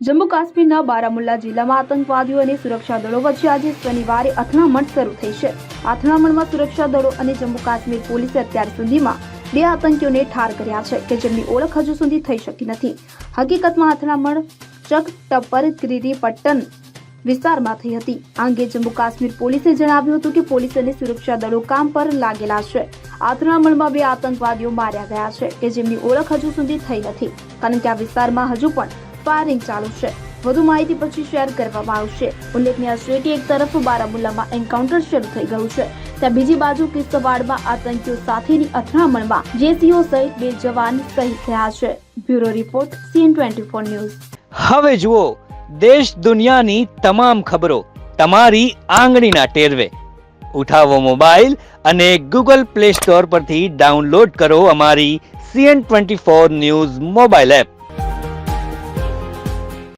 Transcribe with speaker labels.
Speaker 1: જમ્મુ કાશ્મીરના બારામુલ્લા જિલ્લામાં આતંકવાદીઓ અને સુરક્ષા દળો વચ્ચે આજે શનિવારે અથડામણ શરૂ થઈ છે. અથડામણમાં સુરક્ષા દળો અને જમ્મુ કાશ્મીર પોલીસે અત્યાર સુધીમાં બે આતંકીઓને ઠાર કર્યા છે કે જેમની ઓળખ હજુ સુધી થઈ શકી નથી. હકીકતમાં અથડામણ ચક ટપ્પર ક્રીરી વિસ્તારમાં થઈ હતી. આ અંગે જમ્મુ કાશ્મીર પોલીસે જણાવ્યું હતું કે પોલીસ અને સુરક્ષા દળો કામ પર લાગેલા છે. અથડામણમાં બે આતંકવાદીઓ માર્યા ગયા છે કે જેમની ઓળખ હજુ સુધી થઈ નથી. કારણ કે આ વિસ્તારમાં હજુ પણ ફાયરિંગ ચાલુ છે. વધુ માહિતી પછી શેર કરવામાં આવશે. ઉલ્લેખનીય છે એક તરફ બારામુલ્લામાં એન્કાઉન્ટર શરૂ થઈ ગયું છે. ત્યાં બીજી બાજુ કિસ્તવાડમાં આતંકીઓ સાથેની અથડામણમાં જેસીઓ સહિત બે જવાન શહીદ થયા છે. Bureau report, CN twenty four news.
Speaker 2: હવે જુઓ, દેશ દુનિયાની તમામ ખબરો તમારી આંગળીના ટેરવે. ઉઠાવો મોબાઈલ અને ગૂગલ પ્લે સ્ટોર પરથી ડાઉનલોડ કરો અમારી CN twenty four news mobile app.